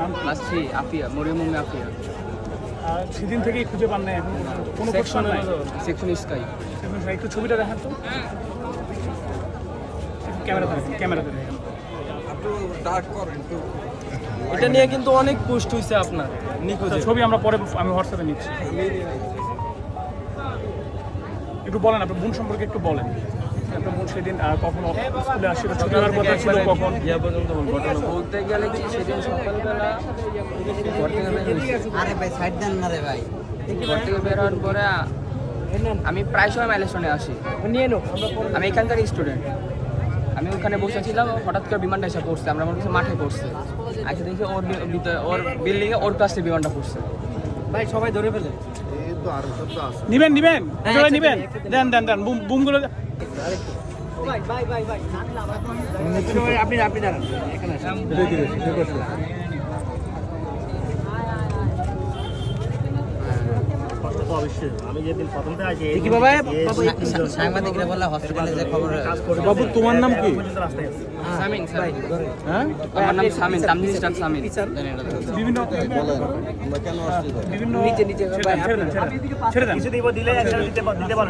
নাম class three Afia Mariam Umme Afia. আর সেদিন থেকেই খুঁজে পান না এখন। কোনো কোশ্চেন নাই সেকশন স্কাই একটু ছবিটা দেখান তো। ক্যামেরাতে দেখেন। ক্যামেরাতে দেখেন এটা নিয়ে কিন্তু অনেক পোস্ট হয়েছে আপনার নিখোঁজে আচ্ছা, ছবি আমরা পরে আমি হোয়াটসঅ্যাপে নিচ্ছি। একটু বলেন আপনার বোন সম্পর্কে একটু বলেন। আপনার বোন সেদিন আহ, কখন স্কুলে আসছিল ছুটি হওয়ার কথা ছিল কখন? ইয়া পর্যন্ত ঘটনা বলতে গেলে কি সেদিন সকালবেলা। আরে ভাই সাইড দেন না রে ভাই। ঘর থেকে বের হওয়ার পরে আমি প্রায় সময় ম্যালেশনে আসি। আমি এখানকার স্টুডেন্ট। আমি ওখানে বসেছিলাম হঠাৎ করে বিমানটা এসে পড়ছে আমরা মনে হচ্ছে মাঠে পড়ছে। আচ্ছা দেখি ওর ওর বিল্ডিংয়ে ওর কাছে বিমানটা পড়ছে। ভাই সবাই ধরে ফেলে। নিবেন নিবেন জোড়া নিবেন। দেন দেন দেন বুম। ভাই ভাই ভাই ভাই আপনি আপনি দাঁড়ান। এখানে আসেন দেখি বাবা সাংবাদিকরা বললে হসপিটালে যে খবর বাবু তোমার নাম কি? সামিন সামিন। হ্যাঁ? আমার নাম সামিন তামজিদ ইসলাম সামিন। বিভিন্ন বিভিন্ন নিচে নিচে ছেড়ে দেন ছেড়ে দেন ছেড়ে দেন।